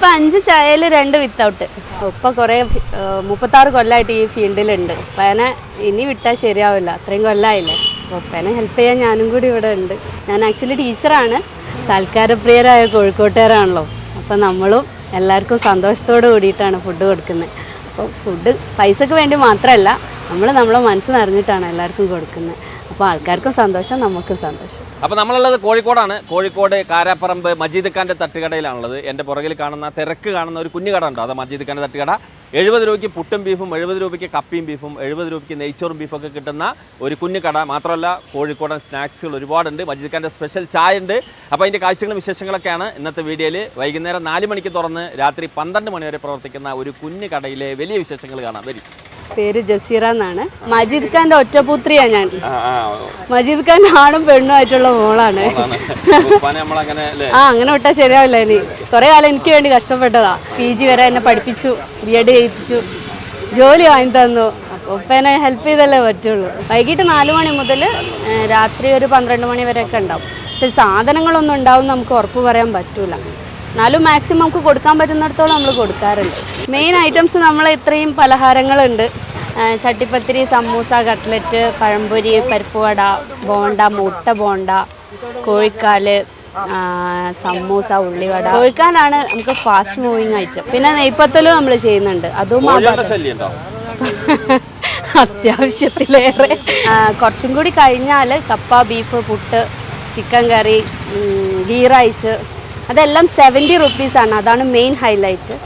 ഇപ്പൊ അഞ്ച് ചായയിൽ രണ്ട് വിത്തൗട്ട് ഇപ്പൊ കുറേ മുപ്പത്താറ് കൊല്ലമായിട്ട് ഈ ഫീൽഡിലുണ്ട് ഉപ്പേനെ ഇനി വിട്ടാൽ ശരിയാവില്ല. അത്രയും കൊല്ലമായില്ലേ ഉപ്പേനെ ഹെൽപ്പ് ചെയ്യാൻ ഞാനും കൂടി ഇവിടെ ഉണ്ട്. ഞാൻ ആക്ച്വലി ടീച്ചറാണ് സൽക്കാരപ്രിയരായ കോഴിക്കോട്ടുകാരാണല്ലോ. അപ്പൊ നമ്മളും എല്ലാവർക്കും സന്തോഷത്തോട് കൂടിയിട്ടാണ് ഫുഡ് കൊടുക്കുന്നത്. അപ്പോൾ ഫുഡ് പൈസക്ക് വേണ്ടി മാത്രമല്ല നമ്മൾ നമ്മളെ മനസ്സ് നിറഞ്ഞിട്ടാണ് എല്ലാവർക്കും കൊടുക്കുന്നത്. അപ്പോൾ ആൾക്കാർക്കും സന്തോഷം നമുക്കും സന്തോഷം. അപ്പോൾ നമ്മളുള്ളത് കോഴിക്കോടാണ്. കോഴിക്കോട് കാരാപ്പറമ്പ് മജീദ് ഖാന്റെ തട്ടുകടയിലാണുള്ളത്. എന്റെ പുറകിൽ കാണുന്ന തിരക്ക് കാണുന്ന ഒരു കുഞ്ഞു കട ഉണ്ടോ? അത് മജീദ് ഖാന്റെ തട്ടുകട? എഴുപത് രൂപയ്ക്ക് പുട്ടും ബീഫും എഴുപത് രൂപയ്ക്ക് കപ്പിയും ബീഫും എഴുപത് രൂപയ്ക്ക് നെയ്ച്ചോറും ബീഫൊക്കെ കിട്ടുന്ന ഒരു കുഞ്ഞു കട. മാത്രമല്ല കോഴിക്കോടൻ സ്നാക്സുകൾ ഒരുപാടുണ്ട്. മജീദ് ഖാന്റെ സ്പെഷ്യൽ ചായ ഉണ്ട്. അപ്പോൾ അതിന്റെ കാഴ്ചകളും വിശേഷങ്ങളൊക്കെയാണ് ഇന്നത്തെ വീഡിയോയിൽ വൈകുന്നേരം നാല് മണിക്ക് തുറന്ന് രാത്രി പന്ത്രണ്ട് മണി വരെ പ്രവർത്തിക്കുന്ന ഒരു കുഞ്ഞു കടയിലെ വലിയ വിശേഷങ്ങൾ കാണാം. വരും. പേര് ജസീറ എന്നാണ്. മജീദ് ഖാന്റെ ഒറ്റപുത്രിയാ ഞാൻ. മജീദ് ഖാൻ ആണും പെണ്ണും ആയിട്ടുള്ള മോളാണ്. ആ അങ്ങനെ വിട്ടാൽ ശരിയാവില്ല ഇനി. കുറെ കാലം എനിക്ക് വേണ്ടി കഷ്ടപ്പെട്ടതാ. പി ജി വരെ എന്നെ പഠിപ്പിച്ചു ബി എഡ് ചെയ്യിപ്പിച്ചു. ജോലി വാങ്ങി തന്നു. അപ്പോൾ ഇപ്പം എന്നെ ഹെൽപ്പ് ചെയ്തല്ലേ പറ്റുള്ളൂ. വൈകിട്ട് നാല് മണി മുതൽ രാത്രി ഒരു പന്ത്രണ്ട് മണി വരെയൊക്കെ ഉണ്ടാവും. പക്ഷെ സാധനങ്ങളൊന്നും ഉണ്ടാവും നമുക്ക് ഉറപ്പ് പറയാൻ പറ്റൂല. എന്നാലും മാക്സിമം നമുക്ക് കൊടുക്കാൻ പറ്റുന്നിടത്തോളം നമ്മൾ കൊടുക്കാറുണ്ട്. മെയിൻ ഐറ്റംസ് നമ്മൾ ഇത്രയും പലഹാരങ്ങളുണ്ട്. ചട്ടിപ്പത്തിരി സമൂസ കട്ട്ലറ്റ് പഴംപൊരി പരിപ്പുവട ബോണ്ട മുട്ട ബോണ്ട കോഴിക്കാൽ സമൂസ ഉള്ളിവട. കോഴിക്കാലാണ് നമുക്ക് ഫാസ്റ്റ് മൂവിങ് ഐറ്റം പിന്നെ നെയ്പ്പത്തലും നമ്മൾ ചെയ്യുന്നുണ്ട്. അതും അത്യാവശ്യത്തിലേറെ. കുറച്ചും കൂടി കഴിഞ്ഞാൽ കപ്പ ബീഫ് പുട്ട് ചിക്കൻ കറി ഗീ റൈസ് അതെല്ലാം സെവന്റി റുപ്പീസാണ് അതാണ് മെയിൻ ഹൈലൈറ്റ്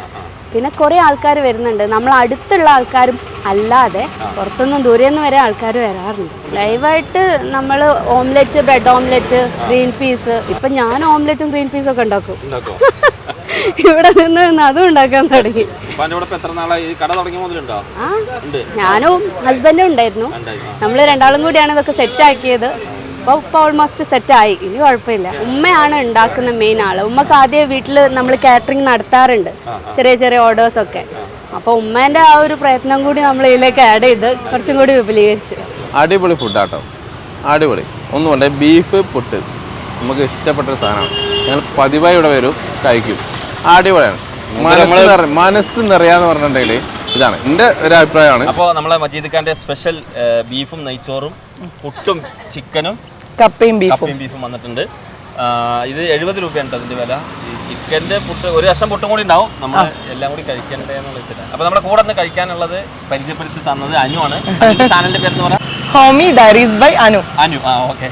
പിന്നെ കുറേ ആൾക്കാർ വരുന്നുണ്ട്. നമ്മൾ അടുത്തുള്ള ആൾക്കാരും അല്ലാതെ പുറത്തുനിന്നും ദൂരെ നിന്ന് വരെ ആൾക്കാർ വരാറുണ്ട്. ലൈവായിട്ട് നമ്മൾ omelette bread omelette green peas ഇപ്പം ഞാൻ ഓംലെറ്റും ഗ്രീൻ പീസും ഒക്കെ ഉണ്ടാക്കും. ഇവിടെ നിന്ന് അതും ഉണ്ടാക്കാൻ തുടങ്ങി. ഞാനും ഹസ്ബൻഡും ഉണ്ടായിരുന്നു. നമ്മൾ രണ്ടാളും കൂടിയാണ് ഇതൊക്കെ സെറ്റ് ആക്കിയത്. അപ്പോൾ ഇപ്പോൾ ഓൾമോസ്റ്റ് സെറ്റ് ആയി. ഇനി കുഴപ്പമില്ല. ഉമ്മയാണ് ഉണ്ടാക്കുന്ന മെയിൻ ആൾ. ഉമ്മക്ക് ആദ്യം വീട്ടിൽ നമ്മൾ കാറ്ററിംഗ് നടത്താറുണ്ട്. ചെറിയ ചെറിയ ഓർഡേഴ്സ് ഒക്കെ. അപ്പോൾ ഉമ്മേന്റെ ആ ഒരു പ്രയത്നം കൂടി നമ്മൾ ഇതിലേക്ക് ആഡ് ചെയ്ത് കുറച്ചും കൂടി വിപുലീകരിച്ചു. അടിപൊളി ഫുഡാട്ടോ അടിപൊളി. ഒന്നുമല്ല ബീഫ് പുട്ട്. നമുക്ക് ഇഷ്ടപ്പെട്ട സാധനമാണ്. ഞങ്ങൾ പതിവായി ഇവിടെ വരും. കഴിക്കും. അടിപൊളിയാണ്. മനസ്സ് നിറ- മനസ്സ് നിറയാന്ന് പറഞ്ഞിട്ടുണ്ടെങ്കിൽ ഇതാണ്. എന്റെ ഒരു അഭിപ്രായമാണ്. അപ്പോൾ നമ്മളെ മജീദ് ഖാന്റെ സ്പെഷ്യൽ ബീഫും നെയ്ച്ചോറും പുട്ടും ചിക്കനും കപ്പയും ബീഫും കപ്പയും ബീഫും വന്നിട്ടുണ്ട്. ആ, ഇത് എഴുപത് രൂപയാണ് അതിന്റെ വില. ഈ ചിക്കന്റെ പുട്ട് ഒരു വർഷം പുട്ടും കൂടി ഉണ്ടാവും. നമ്മൾ എല്ലാം കൂടി കഴിക്കണ്ടേ എന്ന് വെച്ചിട്ടാണ്. അപ്പൊ നമ്മുടെ കൂടെ നിന്ന് കഴിക്കാനുള്ളത് പരിചയപ്പെടുത്തി തന്നത് അനു ആണ്. ചാനലിന്റെ പേര് എന്ന് പറയാം? Homey diaries by Anu Anu. ആ ഓക്കെ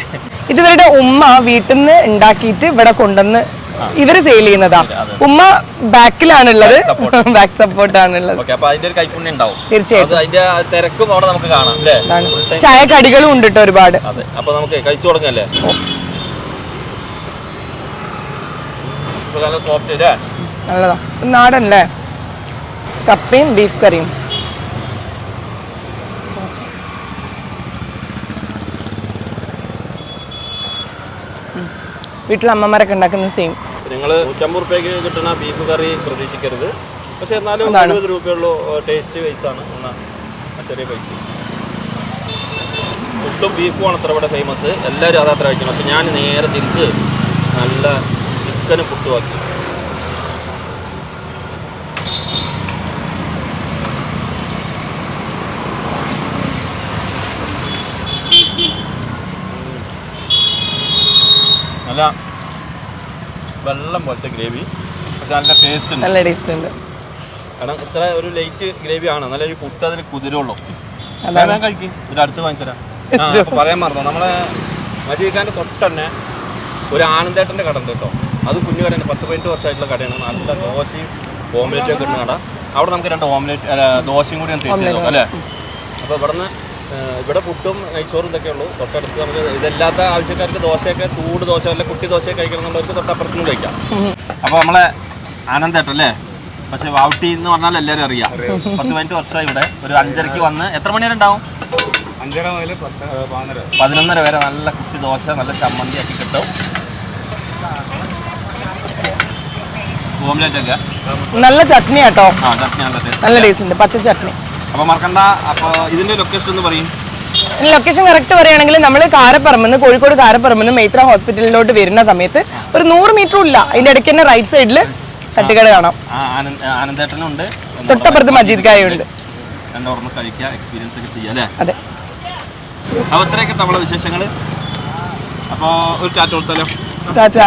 ഇതുവരുടെ ഉമ്മ വീട്ടിൽ നിന്ന് ഉണ്ടാക്കിയിട്ട് ഇവിടെ കൊണ്ടുവന്ന് ഇവർ സെയിൽ ചെയ്യുന്നതാ. ഉമ്മ ബാക്കിലാണുള്ളത് ബാക്ക് സപ്പോർട്ട് ആണുള്ളത്. തീർച്ചയായിട്ടും. അത് അതിന്റെ തിരക്കും അവിടെ നമുക്ക് കാണാം ചായ കടികളും ഉണ്ട് കേട്ടോ ഒരുപാട്. അപ്പൊ നമുക്ക് കഴിച്ചു തുടങ്ങല്ലേ ഇപ്പൊ നല്ല സോഫ്റ്റ് അല്ലേ? നല്ലതാ. നാടൻ അല്ലേ കപ്പയും ബീഫ് കറിയും. വീട്ടിൽ അമ്മമാരൊക്കെ ഉണ്ടാക്കുന്ന സെയിം നിങ്ങൾ നൂറ്റമ്പത് റുപ്യക്ക് കിട്ടുന്ന ബീഫ് കറി പ്രതീക്ഷിക്കരുത്. പക്ഷെ എന്നാലും. എഴുപത് രൂപയുള്ളൂ ടേസ്റ്റ് വൈസ് ആണ് എന്നാ ചെറിയ പൈസ. ഫുഡും ബീഫും ആണ് അത്ര ഇവിടെ ഫേമസ് എല്ലാവരും അതത്ര കഴിക്കണം. പക്ഷെ ഞാൻ നേരെ തിരിച്ച് നല്ല ചിക്കനും പുട്ടുമാക്കി നല്ല വെള്ളം പോലത്തെ ഗ്രേവി. പക്ഷെ നല്ല ടേസ്റ്റ് ഉണ്ട്. നല്ല ടേസ്റ്റ് ഉണ്ട്. കാരണം ഇത്ര ഒരു ലൈറ്റ് ഗ്രേവി ആണ്. നല്ല ഒരു പുട്ട് അതിന് കുതിരുള്ളൂ. ഞാൻ കഴിക്കും. ഇത് അടുത്ത് വാങ്ങിത്തരാം. പറയാൻ മറന്നു. നമ്മളെ മജീദ് തൊട്ടന്നെ ഒരു ആനന്ദേട്ടന്റെ കട ഉണ്ട് കേട്ടോ. അത് കുഞ്ഞു കടയാണ്. പത്ത് പതിനെട്ട് വർഷമായിട്ടുള്ള കടയാണ്. നല്ല ദോശയും ഓംലെറ്റും ഒക്കെ ഇടുന്ന കട. അവിടെ നമുക്ക് രണ്ട് ഓംലേറ്റ് ദോശയും കൂടി ഞാൻ ടേസ്റ്റ് ചെയ്തു. അല്ലേ? അപ്പോൾ ഇവിടുന്ന് ഇവിടെ പുട്ടും നെയ്ച്ചോറും ഇതൊക്കെ ഉള്ളൂ. തൊട്ടടുത്ത് നമുക്ക് ഇതല്ലാത്ത ആവശ്യക്കാർക്ക് ദോശയൊക്കെ ചൂട് ദോശ അല്ലെ കുട്ടി ദോശയൊക്കെ കഴിക്കണം എന്നുള്ളവർക്ക് തൊട്ടപ്പുറത്തുനിന്ന് കഴിക്കാം. അപ്പോൾ നമ്മളെ ആനന്ദേട്ടൻ അല്ലേ? പക്ഷെ വൗട്ടി എന്ന് പറഞ്ഞാൽ എല്ലാവരും അറിയാം. പത്ത് പതിനെട്ട് വർഷമായി ഇവിടെ. ഒരു അഞ്ചരക്ക് വന്ന് എത്ര മണി വരെ ഉണ്ടാവും? അഞ്ചര മുതൽ പതിനൊന്നര വരെ. നല്ല കുട്ടി ദോശ നല്ല ചമ്മന്തി ആക്കി കിട്ടും. ഓംലെറ്റ് ഒക്കെ? നല്ല ചട്നി കേട്ടോ ആ ചട്നി നല്ല ടേസ്റ്റ് നല്ല ടേസ്റ്റ് ഉണ്ട്. പച്ച ചട്നി. അപ്പോൾ മറക്കണ്ട. അപ്പോൾ ഇതിന്റെ ലൊക്കേഷൻ ഒന്ന് പറയും. ലൊക്കേഷൻ കറക്റ്റ് പറയുകയാണെങ്കിൽ നമ്മൾ കാരപ്പറമ്പെന്ന് കോഴിക്കോട് കാരപ്പറമ്പെന്ന് മൈത്ര ഹോസ്പിറ്റലിലോട്ട് വരുന്ന സമയത്ത് ഒരു നൂറ് മീറ്റർ ഇല്ല. അതിന്റെ ഇടയ്ക്ക് തന്നെ റൈറ്റ് സൈഡിൽ തട്ടുകട കാണാം. ആനന്ദേട്ടനുണ്ട് തൊട്ടപ്പുറത്ത് മജീദ് കായുണ്ട് അപ്പൊ എക്സ്പീരിയൻസ് ഒക്കെ അതെ. വിശേഷങ്ങൾ അപ്പോൾ ഒരു ടാറ്റ കൊടുത്താലോ? ടാറ്റ.